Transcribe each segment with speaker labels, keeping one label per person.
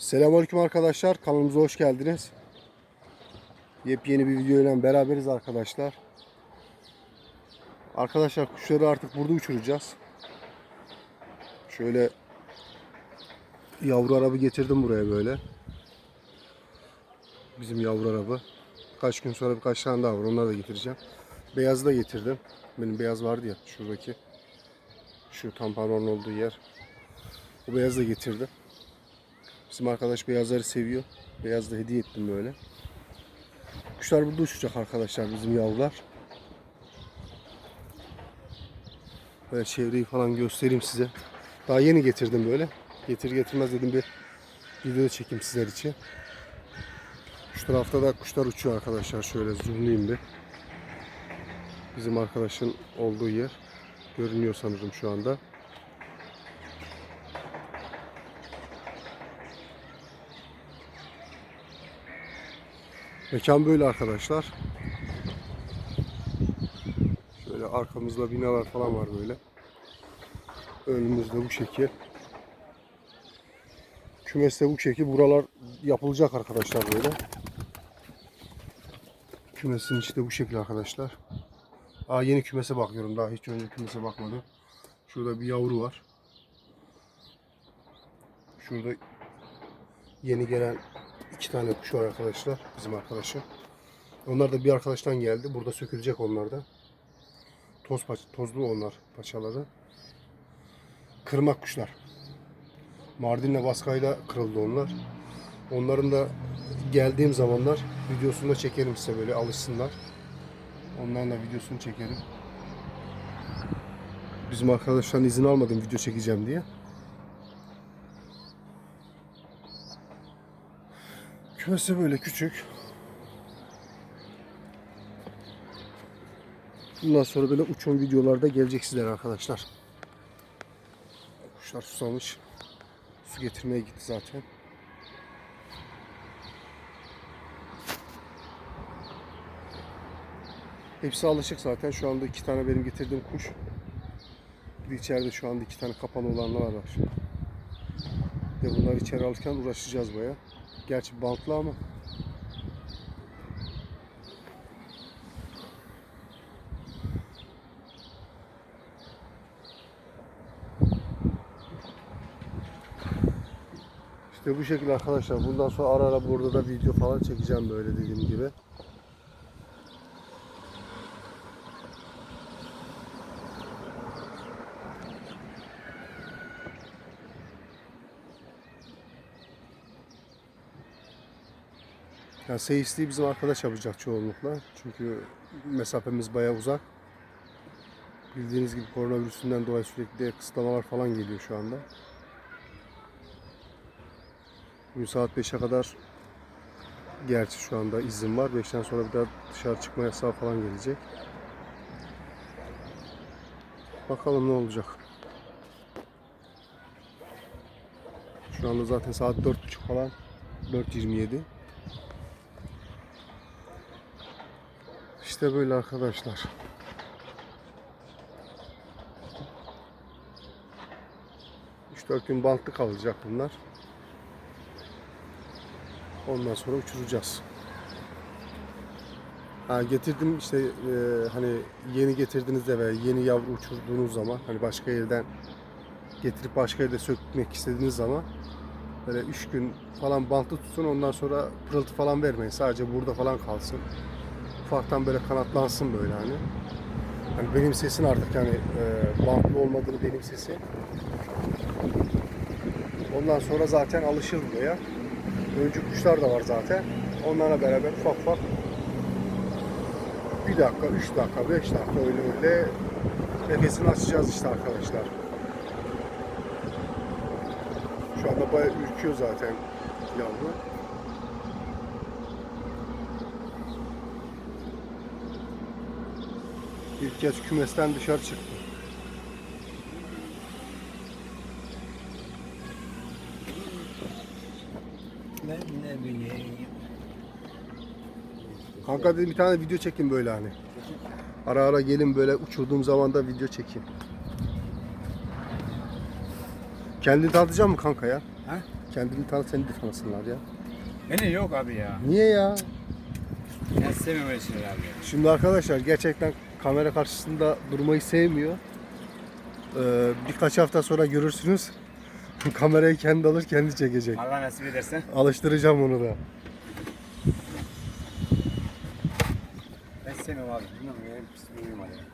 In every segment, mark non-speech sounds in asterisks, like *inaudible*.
Speaker 1: Selamünaleyküm arkadaşlar. Kanalımıza hoş geldiniz. Yepyeni bir video ile beraberiz arkadaşlar. Arkadaşlar kuşları artık burada uçuracağız. Şöyle yavru arabı getirdim buraya böyle. Bizim yavru arabı. Kaç gün sonra birkaç tane daha var. Onları da getireceğim. Beyazı da getirdim. Benim beyaz vardı ya şuradaki. Şu tamponun olduğu yer. O beyazı da getirdim. Bizim arkadaş beyazları seviyor. Beyaz da hediye ettim böyle. Kuşlar burada uçacak arkadaşlar bizim yavrular. Böyle çevreyi falan göstereyim size. Daha yeni getirdim böyle. Getir getirmez dedim bir video çekeyim sizler için. Şu tarafta da kuşlar uçuyor arkadaşlar. Şöyle zoomlayayım bir. Bizim arkadaşın olduğu yer. Görünüyor sanırım şu anda. Mekan böyle arkadaşlar. Şöyle arkamızda binalar falan var böyle. Önümüzde bu şekil. Kümeste bu şekil. Buralar yapılacak arkadaşlar böyle. Kümesin içi de bu şekil arkadaşlar. Aa yeni kümese bakıyorum. Daha hiç önce kümese bakmadım. Şurada bir yavru var. Şurada yeni gelen iki tane kuş var arkadaşlar. Bizim arkadaşım. Onlar da bir arkadaştan geldi. Burada sökülecek onlar da. Toz paç, tozlu onlar paçaları. Kırmak kuşlar. Mardin'le Baskay'la kırıldı onlar. Onların da geldiğim zamanlar videosunu da çekerim size böyle alışsınlar. Onların da videosunu çekerim. Bizim arkadaştan izin almadım video çekeceğim diye. Kümesi böyle küçük. Bundan sonra böyle uçum videolarda gelecek sizlere arkadaşlar. Kuşlar susamış. Su getirmeye gitti zaten. Hepsi alışık zaten. Şu anda iki tane benim getirdiğim kuş. Bir de içeride şu anda iki tane kapalı olanlar var. Ve bunları içeri alırken uğraşacağız baya. Gerçi bantlı ama. İşte bu şekilde arkadaşlar. Bundan sonra ara ara burada da video falan çekeceğim böyle dediğim gibi. Yani seyisliği bizim arkadaş yapacak çoğunlukla. Çünkü mesafemiz bayağı uzak. Bildiğiniz gibi koronavirüsünden dolayı sürekli kısıtlamalar falan geliyor şu anda. Bugün saat 5'e kadar gerçi şu anda izin var. 5'ten sonra bir daha dışarı çıkma yasağı falan gelecek. Bakalım ne olacak. Şu anda zaten saat 4.30 falan. 4.27. İşte böyle arkadaşlar. Üç dört gün bantlı kalacak bunlar. Ondan sonra uçuracağız. Ha getirdim işte e, hani yeni getirdiğinizde ve yeni yavru uçurduğunuz zaman hani başka yerden getirip başka yerde sökmek istediğiniz zaman böyle üç gün falan bantlı tutsun ondan sonra pırıltı falan vermeyin. Sadece burada falan kalsın ufaktan böyle kanatlansın böyle hani. Hani benim sesin artık yani e, bantlı olmadığını benim sesi. Ondan sonra zaten alışır buraya. Öncü kuşlar da var zaten. Onlarla beraber ufak ufak bir dakika, üç dakika, beş dakika öyle öyle nefesini açacağız işte arkadaşlar. Şu anda bayağı ürküyor zaten yavru. İlk kez kümesten dışarı çıktı.
Speaker 2: Ben ne bileyim.
Speaker 1: Kanka dedim bir tane video çekin böyle hani. Ara ara gelin böyle uçurduğum zaman da video çekeyim. Kendini tanıtacak mı kanka ya?
Speaker 2: Ha?
Speaker 1: Kendini tanı seni de tanısınlar ya.
Speaker 2: Beni yok abi ya.
Speaker 1: Niye ya?
Speaker 2: Ben sevmiyorum öyle şeyler abi.
Speaker 1: Şimdi arkadaşlar gerçekten kamera karşısında durmayı sevmiyor. Ee, birkaç hafta sonra görürsünüz. *laughs* Kamerayı kendi alır kendi çekecek.
Speaker 2: Allah nasip ederse.
Speaker 1: Alıştıracağım onu da.
Speaker 2: Ben sevmiyorum abi. Bilmiyorum ya. Pis bir ya.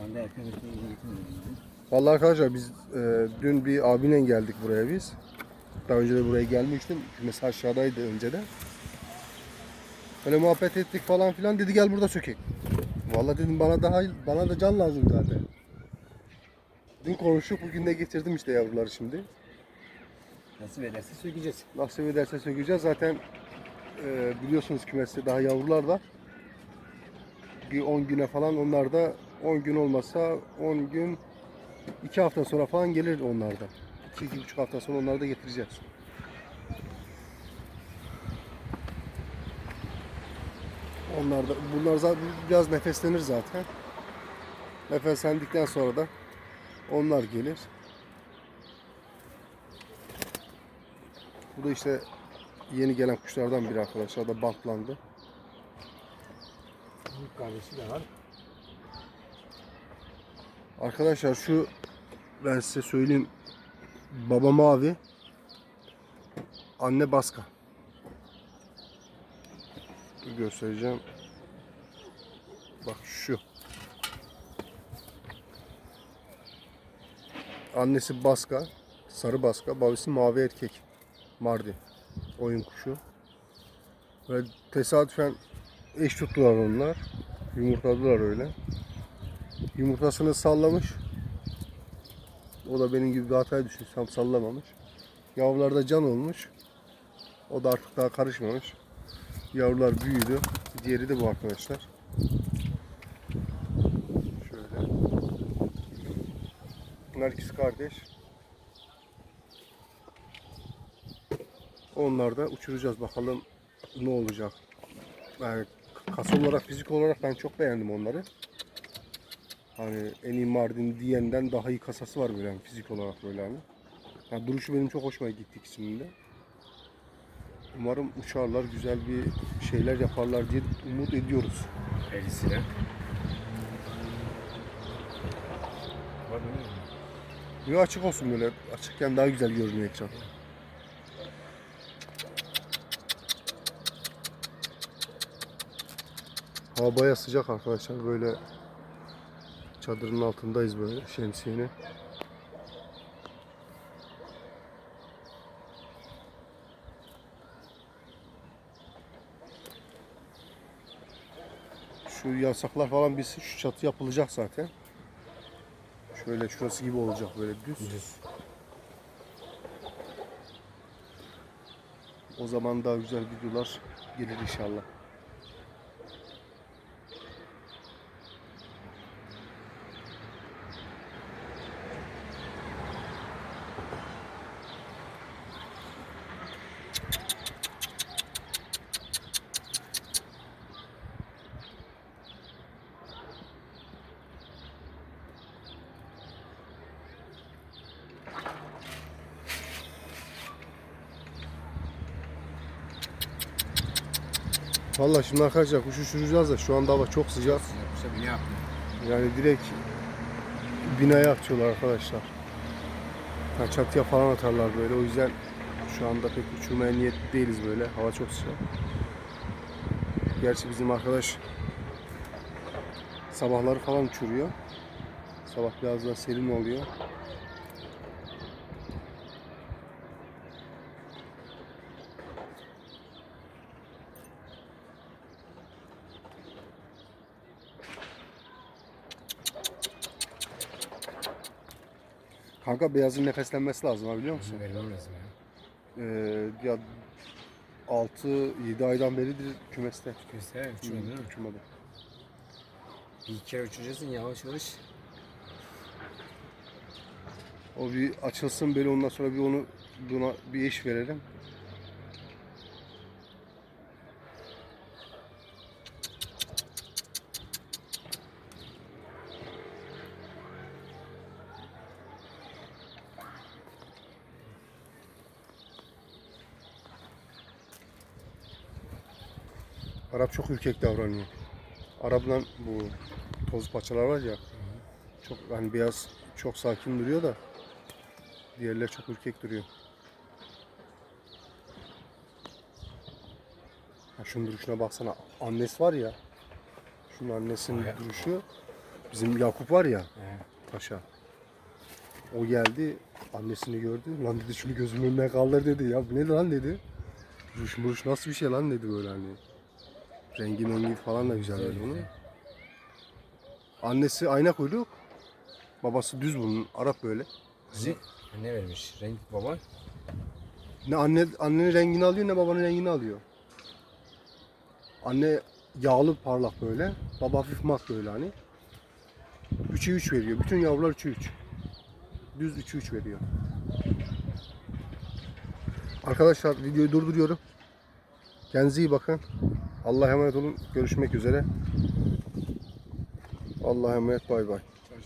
Speaker 2: Ben de ekmek ekmeği getirmiyorum.
Speaker 1: Vallahi arkadaşlar biz e, dün bir abiyle geldik buraya biz. Daha önce de buraya gelmiştim. Mesela aşağıdaydı önceden. Böyle muhabbet ettik falan filan dedi gel burada sökek. Vallahi dedim bana daha bana da can lazım zaten. Dün konuştuk bugün de getirdim işte yavruları şimdi.
Speaker 2: Nasip ederse sökeceğiz.
Speaker 1: Nasip ederse sökeceğiz. Zaten e, biliyorsunuz kümeste daha yavrular var. Bir 10 güne falan onlar da 10 gün olmasa 10 gün 2 hafta sonra falan gelir onlar da. 2-2,5 hafta sonra onları da getireceğiz. Onlar da bunlar zaten biraz nefeslenir zaten. Nefeslendikten sonra da onlar gelir. Bu da işte yeni gelen kuşlardan biri arkadaşlar. Da bantlandı.
Speaker 2: Büyük kardeşi de var.
Speaker 1: Arkadaşlar şu ben size söyleyeyim. Baba mavi. Anne baska. Göstereceğim. Bak şu. Annesi baska. Sarı baska. Babası mavi erkek. Mardin. Oyun kuşu. Ve tesadüfen eş tuttular onlar. Yumurtladılar öyle. Yumurtasını sallamış. O da benim gibi bir hataya düşmüş. Tam sallamamış. Yavrularda can olmuş. O da artık daha karışmamış. Yavrular büyüdü. Diğeri de bu arkadaşlar. Şöyle. Bunlar kardeş. Onlar da uçuracağız bakalım ne olacak. Yani kas olarak, fizik olarak ben çok beğendim onları. Hani en iyi Mardin diyenden daha iyi kasası var böyle hani fizik olarak böyle hani. Yani duruşu benim çok hoşuma gitti ikisinin de. Umarım uçarlar, güzel bir şeyler yaparlar diye umut ediyoruz.
Speaker 2: Elisine.
Speaker 1: Bir açık olsun böyle. Açıkken daha güzel görünüyor ekran. Hava baya sıcak arkadaşlar. Böyle çadırın altındayız böyle şemsiyenin. Şu yasaklar falan biz şu çatı yapılacak zaten. Şöyle şurası gibi olacak böyle düz.
Speaker 2: Düz.
Speaker 1: O zaman daha güzel videolar gelir inşallah. Vallahi şimdi arkadaşlar kuş uçuracağız da şu anda hava çok sıcak.
Speaker 2: Beni yapmıyor.
Speaker 1: Yani direkt binaya atıyorlar arkadaşlar. Yani çatıya falan atarlar böyle. O yüzden şu anda pek uçurmaya niyetli değiliz böyle. Hava çok sıcak. Gerçi bizim arkadaş sabahları falan uçuruyor. Sabah biraz daha serin oluyor. Kanka beyazın nefeslenmesi lazım ha biliyor musun?
Speaker 2: Vermem lazım ya.
Speaker 1: Ee, ya 6-7 aydan beridir kümeste.
Speaker 2: Göster uçuyor değil mi?
Speaker 1: Uçmadı.
Speaker 2: Bir kere uçuracaksın yavaş yavaş.
Speaker 1: O bir açılsın böyle ondan sonra bir onu buna bir eş verelim. Arap çok ürkek davranıyor. Arap'la bu toz paçalar var ya. Çok hani beyaz çok sakin duruyor da diğerleri çok ürkek duruyor. Ha şunun duruşuna baksana. Annesi var ya. Şunun annesinin
Speaker 2: Aya-
Speaker 1: duruşu. Bizim Yakup var ya
Speaker 2: He.
Speaker 1: paşa. O geldi annesini gördü. Lan dedi şunu gözümün önüne kaldır dedi. Ya bu ne lan dedi. Duruş muruş nasıl bir şey lan dedi böyle hani. Rengi mengi falan da güzel dedi bunu. Annesi ayna kuyruk. Babası düz bunun. Arap böyle.
Speaker 2: Ne, ne vermiş? Renk baba.
Speaker 1: Ne anne annenin rengini alıyor ne babanın rengini alıyor. Anne yağlı parlak böyle. Baba hafif mat böyle hani. 3'e 3 veriyor. Bütün yavrular 3'e 3. Düz 3'e 3 veriyor. Arkadaşlar videoyu durduruyorum. Kendinize iyi bakın. Allah'a emanet olun. Görüşmek üzere. Allah'a emanet. Bay bay.